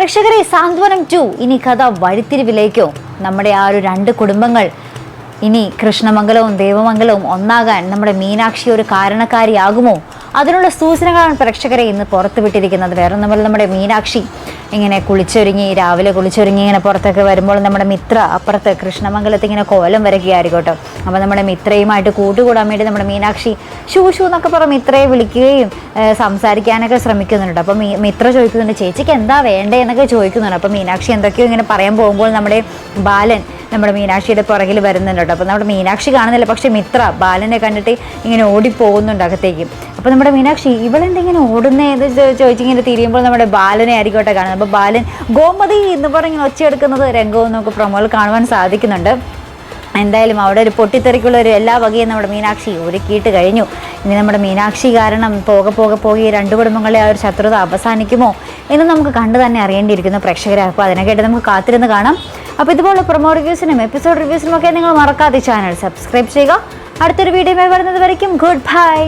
പ്രേക്ഷകരെ സാന്ത്വനം ടു. ഇനി കഥ വഴിത്തിരിവിലേക്കോ. നമ്മുടെ ആ ഒരു രണ്ട് കുടുംബങ്ങൾ ഇനി കൃഷ്ണമംഗലവും ദേവമംഗലവും ഒന്നാകാൻ നമ്മുടെ മീനാക്ഷി ഒരു കാരണക്കാരിയാകുമോ? അതിനുള്ള സൂചനകളാണ് പ്രേക്ഷകരെ ഇന്ന് പുറത്തുവിട്ടിരിക്കുന്നത്. വേറെ നമ്മൾ നമ്മുടെ മീനാക്ഷി ഇങ്ങനെ കുളിച്ചൊരുങ്ങി രാവിലെ കുളിച്ചൊരുങ്ങി ഇങ്ങനെ പുറത്തൊക്കെ വരുമ്പോൾ നമ്മുടെ മിത്ര അപ്പുറത്ത് കൃഷ്ണമംഗലത്ത് ഇങ്ങനെ കോലം വരയ്ക്കുകയായിരിക്കും കേട്ടോ അപ്പോൾ നമ്മുടെ മിത്രയുമായിട്ട് കൂട്ടുകൂടാൻ വേണ്ടി നമ്മുടെ മീനാക്ഷി ഷൂ ഷൂ എന്നൊക്കെ പറഞ്ഞ് മിത്രയെ വിളിക്കുകയും സംസാരിക്കാനൊക്കെ ശ്രമിക്കുന്നുണ്ട്. അപ്പോൾ മിത്ര ചോദിക്കുന്നുണ്ട് ചേച്ചിക്ക് എന്താ വേണ്ടേ? എന്നൊക്കെ ചോദിക്കുന്നുണ്ട്. അപ്പോൾ മീനാക്ഷി എന്തൊക്കെയോ ഇങ്ങനെ പറയാൻ പോകുമ്പോൾ നമ്മുടെ ബാലൻ നമ്മുടെ മീനാക്ഷിയുടെ പുറകിൽ വരുന്നുണ്ട് അപ്പോൾ നമ്മുടെ മീനാക്ഷി കാണുന്നില്ല പക്ഷേ മിത്ര ബാലനെ കണ്ടിട്ട് ഇങ്ങനെ ഓടിപ്പോകുന്നുണ്ട് അകത്തേക്ക്. അപ്പോൾ നമ്മുടെ മീനാക്ഷി ഇവളെന്തെങ്കിലും ഓടുന്നേ എന്ന് ചോദിച്ചിങ്ങനെ തിരിയുമ്പോൾ നമ്മുടെ ബാലനെ ആയിരിക്കട്ടെ കാണുന്നത്. അപ്പോൾ ബാലൻ ഗോമതി എന്ന് പറഞ്ഞ് ഒച്ചയെടുക്കുന്നത് രംഗവും നമുക്ക് പ്രൊമോയിൽ കാണുവാൻ സാധിക്കുന്നുണ്ട്. എന്തായാലും അവിടെ ഒരു പൊട്ടിത്തെറിക്കുള്ള ഒരു എല്ലാ വകയും നമ്മുടെ മീനാക്ഷി ഒരുക്കിയിട്ട് കഴിഞ്ഞു. ഇനി നമ്മുടെ മീനാക്ഷി കാരണം പോകെ പോകെ ഈ രണ്ട് കുടുംബങ്ങളെ ആ ഒരു ശത്രുത അവസാനിക്കുമോ എന്ന് നമുക്ക് കണ്ടു തന്നെ അറിയേണ്ടിയിരിക്കുന്നു പ്രേക്ഷകരെ. അപ്പോൾ അതിനൊക്കെയായിട്ട് നമുക്ക് കാത്തിരുന്ന് കാണാം. അപ്പോൾ ഇതുപോലെ പ്രൊമോ റിവ്യൂസിനും എപ്പിസോഡ് റിവ്യൂസിനും ഒക്കെ നിങ്ങൾ മറക്കാതെ ചാനൽ സബ്സ്ക്രൈബ് ചെയ്യുക. അടുത്തൊരു വീഡിയോ വരുന്നത് വരയ്ക്കും. Good bye